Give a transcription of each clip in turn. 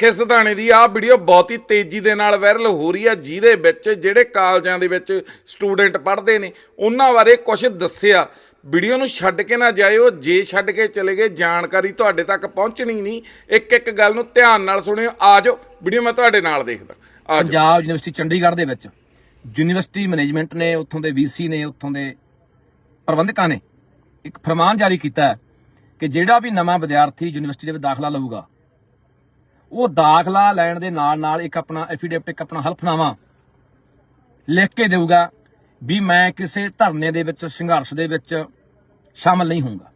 ਕਿਸ ਦਾਣੇ ਦੀ? ਆਹ ਵੀਡੀਓ ਬਹੁਤ ਹੀ ਤੇਜ਼ੀ ਦੇ ਨਾਲ ਵਾਇਰਲ ਹੋ ਰਹੀ ਆ, ਜਿਹਦੇ ਵਿੱਚ ਜਿਹੜੇ ਕਾਲਜਾਂ ਦੇ ਵਿੱਚ ਸਟੂਡੈਂਟ ਪੜ੍ਹਦੇ ਨੇ, ਉਹਨਾਂ ਬਾਰੇ ਕੁਝ ਦੱਸਿਆ। ਵੀਡੀਓ ਨੂੰ ਛੱਡ ਕੇ ਨਾ ਜਾਇਓ, ਜੇ ਛੱਡ ਕੇ ਚਲੇ ਗਏ, ਜਾਣਕਾਰੀ ਤੁਹਾਡੇ ਤੱਕ ਪਹੁੰਚਣੀ ਨਹੀਂ। ਇੱਕ ਇੱਕ ਗੱਲ ਨੂੰ ਧਿਆਨ ਨਾਲ ਸੁਣਿਓ। ਆ ਜਾਓ ਵੀਡੀਓ ਮੈਂ ਤੁਹਾਡੇ ਨਾਲ ਦੇਖਦਾ। ਆ ਪੰਜਾਬ ਯੂਨੀਵਰਸਿਟੀ ਚੰਡੀਗੜ੍ਹ ਦੇ ਵਿੱਚ ਯੂਨੀਵਰਸਿਟੀ ਮੈਨੇਜਮੈਂਟ ਨੇ, ਉੱਥੋਂ ਦੇ ਵੀਸੀ ਨੇ, ਉੱਥੋਂ ਦੇ ਪ੍ਰਬੰਧਕਾਂ ਨੇ ਇੱਕ ਫਰਮਾਨ ਜਾਰੀ ਕੀਤਾ ਕਿ ਜਿਹੜਾ ਵੀ ਨਵਾਂ ਵਿਦਿਆਰਥੀ ਯੂਨੀਵਰਸਿਟੀ ਦੇ ਵਿੱਚ ਦਾਖਲਾ ਲਊਗਾ ਉਹ ਦਾਖਲਾ ਲੈਣ ਦੇ ਨਾਲ ਨਾਲ ਇੱਕ ਆਪਣਾ ਐਫੀਡੇਵਿਟ ਇੱਕ ਆਪਣਾ ਹਲਫਨਾਮਾ ਲਿਖ ਕੇ ਦੇਊਗਾ ਵੀ ਮੈਂ ਕਿਸੇ ਧਰਨੇ ਦੇ ਵਿੱਚ, ਸੰਘਰਸ਼ ਦੇ ਵਿੱਚ ਸ਼ਾਮਲ ਨਹੀਂ ਹੋਊਗਾ।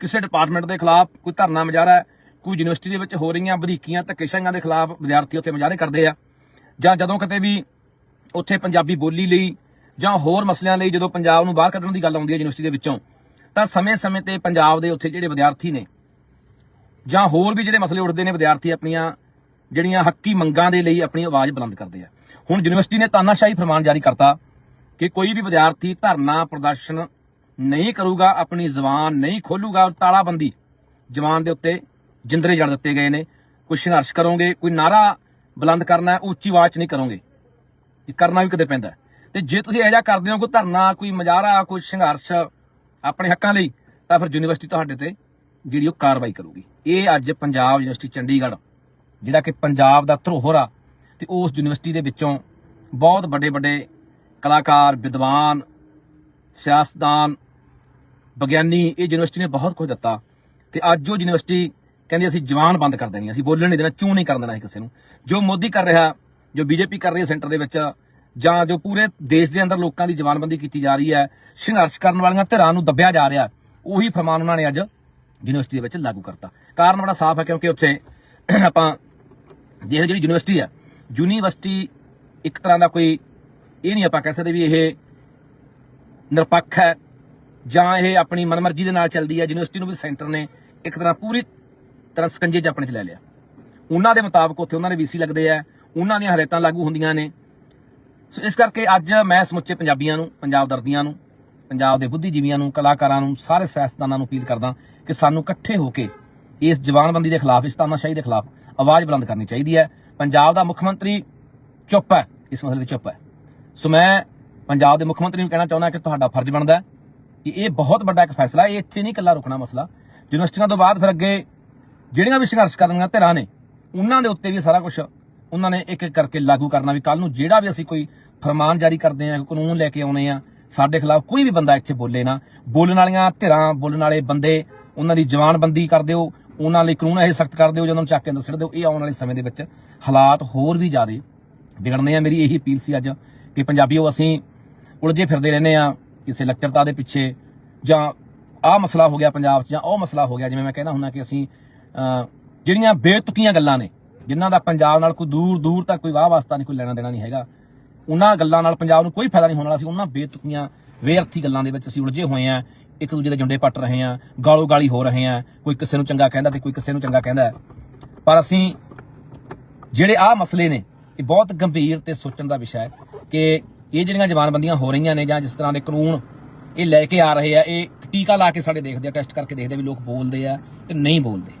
ਕਿਸੇ ਡਿਪਾਰਟਮੈਂਟ ਦੇ ਖਿਲਾਫ ਕੋਈ ਧਰਨਾ ਮੁਜ਼ਾਹਰਾ ਹੈ, ਕੋਈ ਯੂਨੀਵਰਸਿਟੀ ਦੇ ਵਿੱਚ ਹੋ ਰਹੀਆਂ ਵਧੀਕੀਆਂ ਧੱਕੇਸ਼ਾਹੀਆਂ ਦੇ ਖਿਲਾਫ ਵਿਦਿਆਰਥੀ ਉੱਥੇ ਮੁਜ਼ਾਹਰੇ ਕਰਦੇ ਆ, ਜਾਂ ਜਦੋਂ ਕਿਤੇ ਵੀ ਉੱਥੇ ਪੰਜਾਬੀ ਬੋਲੀ ਲਈ ਜਾਂ ਹੋਰ ਮਸਲਿਆਂ ਲਈ ਜਦੋਂ ਪੰਜਾਬ ਨੂੰ ਬਾਹਰ ਕੱਢਣ ਦੀ ਗੱਲ ਆਉਂਦੀ ਹੈ ਯੂਨੀਵਰਸਿਟੀ ਦੇ ਵਿੱਚੋਂ, ਤਾਂ ਸਮੇਂ-ਸਮੇਂ ਤੇ ਪੰਜਾਬ ਦੇ ਉੱਥੇ ਜਿਹੜੇ ਵਿਦਿਆਰਥੀ ਨੇ ਜਾਂ ਹੋਰ ਵੀ ਜਿਹੜੇ ਮਸਲੇ ਉੱਠਦੇ ਨੇ ਵਿਦਿਆਰਥੀ ਆਪਣੀਆਂ ਜਿਹੜੀਆਂ ਹੱਕੀ ਮੰਗਾਂ ਦੇ ਲਈ ਆਪਣੀ ਆਵਾਜ਼ ਬੁਲੰਦ ਕਰਦੇ ਆ। ਹੁਣ ਯੂਨੀਵਰਸਿਟੀ ਨੇ ਤਾਨਾਸ਼ਾਹੀ ਫਰਮਾਨ ਜਾਰੀ ਕਰਤਾ ਕਿ ਕੋਈ ਵੀ ਵਿਦਿਆਰਥੀ ਧਰਨਾ ਪ੍ਰਦਰਸ਼ਨ ਨਹੀਂ ਕਰੂਗਾ ਆਪਣੀ ਜ਼ੁਬਾਨ ਨਹੀਂ ਖੋਲੂਗਾ ਔਰ ਤਾਲਾਬੰਦੀ ਜ਼ੁਬਾਨ ਦੇ ਉੱਤੇ ਜਿੰਦਰੇ ਜੜ ਦਿੱਤੇ ਗਏ ਨੇ। ਕੋਈ ਸੰਘਰਸ਼ ਕਰੋਗੇ ਕੋਈ ਨਾਰਾ ਬੁਲੰਦ ਕਰਨਾ ਹੈ, ਉੱਚੀ ਆਵਾਜ਼ 'ਚ ਨਹੀਂ ਕਰੋਗੇ। ਇਹ ਕਰਨਾ ਵੀ ਕਦੇ ਪੈਂਦਾ। ਹੈ। ਤੇ ਜੇ ਤੁਸੀਂ ਇਹੋ ਜਿਹਾ ਕਰਦੇ ਹੋ ਕੋਈ ਧਰਨਾ ਕੋਈ ਮੁਜ਼ਾਹਰਾ ਕੋਈ ਸੰਘਰਸ਼ ਆਪਣੇ ਹੱਕਾਂ ਲਈ ਤਾਂ ਫਿਰ ਯੂਨੀਵਰਸਿਟੀ ਤੁਹਾਡੇ ਤੇ ਜਿਹੜੀ ਉਹ ਕਾਰਵਾਈ ਕਰੂਗੀ। ਇਹ ਅੱਜ ਪੰਜਾਬ ਯੂਨੀਵਰਸਿਟੀ ਚੰਡੀਗੜ੍ਹ, ਜਿਹੜਾ ਕਿ ਪੰਜਾਬ ਦਾ ਧਰੋਹਰ ਆ, ਤੇ ਉਸ ਯੂਨੀਵਰਸਿਟੀ ਦੇ ਵਿੱਚੋਂ ਬਹੁਤ ਵੱਡੇ ਵੱਡੇ ਕਲਾਕਾਰ, ਵਿਦਵਾਨ, ਸਿਆਸਤਦਾਨ, ਵਿਗਿਆਨੀ, ਇਹ ਯੂਨੀਵਰਸਿਟੀ ਨੇ ਬਹੁਤ ਕੁਝ ਦਿੱਤਾ। ਤੇ ਅੱਜ ਉਹ ਯੂਨੀਵਰਸਿਟੀ ਕਹਿੰਦੀ ਅਸੀਂ ਜਵਾਨ ਬੰਦ ਕਰ ਦੇਣੀ ਅਸੀਂ ਬੋਲਣ ਨਹੀਂ ਦੇਣਾ, ਚੂੰ ਨਹੀਂ ਕਰਨ ਦੇਣਾ ਕਿਸੇ ਨੂੰ। ਜੋ ਮੋਦੀ ਕਰ ਰਿਹਾ, ਜੋ ਬੀਜੇਪੀ ਕਰ ਰਹੀ ਹੈ ਸੈਂਟਰ ਦੇ ਵਿੱਚ, ਜਾਂ ਜੋ ਪੂਰੇ ਦੇਸ਼ ਦੇ ਅੰਦਰ ਲੋਕਾਂ ਦੀ ਜਵਾਨਬੰਦੀ ਕੀਤੀ ਜਾ ਰਹੀ ਹੈ, ਸੰਘਰਸ਼ ਕਰਨ ਵਾਲੀਆਂ ਧਿਰਾਂ ਨੂੰ ਦੱਬਿਆ ਜਾ ਰਿਹਾ, ਉਹੀ ਫਰਮਾਨ ਉਹਨਾਂ ਨੇ ਅੱਜ ਯੂਨੀਵਰਸਿਟੀ ਦੇ ਵਿੱਚ ਲਾਗੂ ਕਰਤਾ। ਕਾਰਨ ਬੜਾ ਸਾਫ਼ ਹੈ ਕਿਉਂਕਿ ਉੱਥੇ ਆਪਾਂ ਦੇਖ ਜਿਹੜੀ ਯੂਨੀਵਰਸਿਟੀ ਹੈ, ਯੂਨੀਵਰਸਿਟੀ ਇੱਕ ਤਰ੍ਹਾਂ ਦਾ ਕੋਈ ਇਹ ਨਹੀਂ ਆਪਾਂ ਕਹਿ ਸਕਦੇ ਵੀ ਇਹ ਨਿਰਪੱਖ ਹੈ ਜਾਂ ਇਹ ਆਪਣੀ ਮਨਮਰਜ਼ੀ ਦੇ ਨਾਲ ਚੱਲਦੀ ਹੈ। ਯੂਨੀਵਰਸਿਟੀ ਨੂੰ ਵੀ ਸੈਂਟਰ ਨੇ ਇੱਕ ਤਰ੍ਹਾਂ ਪੂਰੀ ਤਰ੍ਹਾਂ ਸਕੰਜੇ 'ਚ ਆਪਣੇ 'ਚ ਲੈ ਲਿਆ। ਉਹਨਾਂ ਦੇ ਮੁਤਾਬਕ ਉੱਥੇ ਉਹਨਾਂ ਦੇ ਵੀਸੀ ਲੱਗਦੇ ਆ, ਉਹਨਾਂ ਦੀਆਂ ਹਦਾਇਤਾਂ ਲਾਗੂ ਹੁੰਦੀਆਂ ਨੇ। ਸੋ ਇਸ ਕਰਕੇ ਅੱਜ ਮੈਂ ਸਮੁੱਚੇ ਪੰਜਾਬੀਆਂ ਨੂੰ, ਪੰਜਾਬ ਦਰਦੀਆਂ ਨੂੰ ਪੰਜਾਬ ਦੇ ਬੁੱਧੀਜੀਵੀਆਂ ਨੂੰ, ਕਲਾਕਾਰਾਂ ਨੂੰ, ਸਾਰੇ ਸਿਆਸਤਦਾਨਾਂ ਨੂੰ ਅਪੀਲ ਕਰਦਾ ਕਿ ਸਾਨੂੰ ਇਕੱਠੇ ਹੋ ਕੇ ਇਸ ਜਵਾਨਬੰਦੀ ਦੇ ਖਿਲਾਫ, ਇਸ ਤਾਨਾਸ਼ਾਹੀ ਦੇ ਖਿਲਾਫ ਆਵਾਜ਼ ਬੁਲੰਦ ਕਰਨੀ ਚਾਹੀਦੀ ਹੈ। ਪੰਜਾਬ ਦਾ ਮੁੱਖ ਮੰਤਰੀ ਚੁੱਪ ਹੈ, ਇਸ ਮਸਲੇ ਤੇ ਚੁੱਪ ਹੈ। ਸੋ ਮੈਂ ਪੰਜਾਬ ਦੇ ਮੁੱਖ ਮੰਤਰੀ ਨੂੰ ਕਹਿਣਾ ਚਾਹੁੰਦਾ ਕਿ ਤੁਹਾਡਾ ਫਰਜ਼ ਬਣਦਾ ਹੈ ਕਿ ਇਹ ਬਹੁਤ ਵੱਡਾ ਇੱਕ ਫੈਸਲਾ, ਇਹ ਇੱਥੇ ਨਹੀਂ ਇਕੱਲਾ ਰੁਕਣਾ ਮਸਲਾ। ਯੂਨੀਵਰਸਿਟੀਆਂ ਤੋਂ ਬਾਅਦ ਫਿਰ ਅੱਗੇ ਜਿਹੜੀਆਂ ਵੀ ਸੰਘਰਸ਼ ਕਰਨੀਆਂ ਧਿਰਾਂ ਨੇ, ਉਹਨਾਂ ਦੇ ਉੱਤੇ ਵੀ ਸਾਰਾ ਕੁਝ ਉਹਨਾਂ ਨੇ ਇੱਕ ਇੱਕ ਕਰਕੇ ਲਾਗੂ ਕਰਨਾ ਵੀ ਕੱਲ ਨੂੰ ਜਿਹੜਾ ਵੀ ਅਸੀਂ ਕੋਈ ਫਰਮਾਨ ਜਾਰੀ ਕਰਦੇ ਆ ਕਾਨੂੰਨ ਲੈ ਕੇ ਆਉਣੇ ਆ ਸਾਡੇ ਖਿਲਾਫ ਕੋਈ ਵੀ ਬੰਦਾ ਇੱਥੇ ਬੋਲੇ ਨਾ, ਬੋਲਣ ਵਾਲੀਆਂ ਧਿਰਾਂ, ਬੋਲਣ ਵਾਲੇ ਬੰਦੇ, ਉਹਨਾਂ ਦੀ ਜਵਾਨਬੰਦੀ ਕਰ ਦਿਓ, ਉਹਨਾਂ ਲਈ ਕਾਨੂੰਨ ਇਹ ਸਖਤ ਕਰ ਦਿਓ, ਜਦੋਂ ਚੱਕ ਕੇ ਅੰਦਰ ਸਿੱਟ ਦਿਓ, ਇਹ ਆਉਣ ਵਾਲੇ ਸਮੇਂ ਦੇ ਵਿੱਚ ਹਾਲਾਤ ਹੋਰ ਵੀ ਜ਼ਿਆਦਾ ਵਿਗੜਨੇ ਆ। ਮੇਰੀ ਇਹੀ ਅਪੀਲ ਸੀ ਅੱਜ ਕਿ ਪੰਜਾਬੀਓ, ਅਸੀਂ ਉਲਝੇ ਫਿਰਦੇ ਰਹਿੰਦੇ ਆ ਕਿਸੇ ਲੱਕਰਤਾ ਦੇ ਪਿੱਛੇ, ਜਾਂ ਆਹ ਮਸਲਾ ਹੋ ਗਿਆ ਪੰਜਾਬ 'ਚ, ਜਾਂ ਉਹ ਮਸਲਾ ਹੋ ਗਿਆ, ਜਿਵੇਂ ਮੈਂ ਕਹਿੰਦਾ ਹੁੰਦਾ ਕਿ ਅਸੀਂ ਜਿਹੜੀਆਂ ਬੇਤੁਕੀਆਂ ਗੱਲਾਂ ਨੇ, ਜਿਨ੍ਹਾਂ ਦਾ ਪੰਜਾਬ ਨਾਲ ਕੋਈ ਦੂਰ ਦੂਰ ਤੱਕ ਕੋਈ ਵਾਹ ਵਾਸਤਾ ਨਹੀਂ, ਕੋਈ ਲੈਣਾ ਦੇਣਾ ਨਹੀਂ ਹੈਗਾ ਉਹਨਾਂ ਗੱਲਾਂ ਨਾਲ ਪੰਜਾਬ ਨੂੰ ਕੋਈ ਫਾਇਦਾ ਨਹੀਂ ਹੋਣ ਵਾਲਾ ਸੀ। ਉਹਨਾਂ ਬੇਤੁਕੀਆਂ, ਬੇਅਰਥੀ ਗੱਲਾਂ ਦੇ ਵਿੱਚ ਅਸੀਂ ਉਲਝੇ ਹੋਏ ਆ ਇੱਕ ਦੂਜੇ ਦੇ ਜੁੰਡੇ ਪੱਟ ਰਹੇ ਆ ਗਾਲੋ ਗਾਲੀ ਹੋ ਰਹੇ ਆ ਕੋਈ ਕਿਸੇ ਨੂੰ ਚੰਗਾ ਕਹਿੰਦਾ ਤੇ ਕੋਈ ਕਿਸੇ ਨੂੰ ਚੰਗਾ ਕਹਿੰਦਾ ਪਰ ਅਸੀਂ ਜਿਹੜੇ ਆਹ ਮਸਲੇ ਨੇ, ਇਹ ਬਹੁਤ ਗੰਭੀਰ ਤੇ ਸੋਚਣ ਦਾ ਵਿਸ਼ਾ ਹੈ ਕਿ ਇਹ ਜਿਹੜੀਆਂ ਜਵਾਨਬੰਦੀਆਂ ਹੋ ਰਹੀਆਂ ਨੇ ਜਾਂ ਜਿਸ ਤਰ੍ਹਾਂ ਦੇ ਕਾਨੂੰਨ ਇਹ ਲੈ ਕੇ ਆ ਰਹੇ ਆ, ਇਹ ਟੀਕਾ ਲਾ ਕੇ ਸਾਡੇ ਦੇਖਦੇ ਆ, ਟੈਸਟ ਕਰਕੇ ਦੇਖਦੇ ਆ ਵੀ ਲੋਕ ਬੋਲਦੇ ਆ ਕਿ ਨਹੀਂ ਬੋਲਦੇ।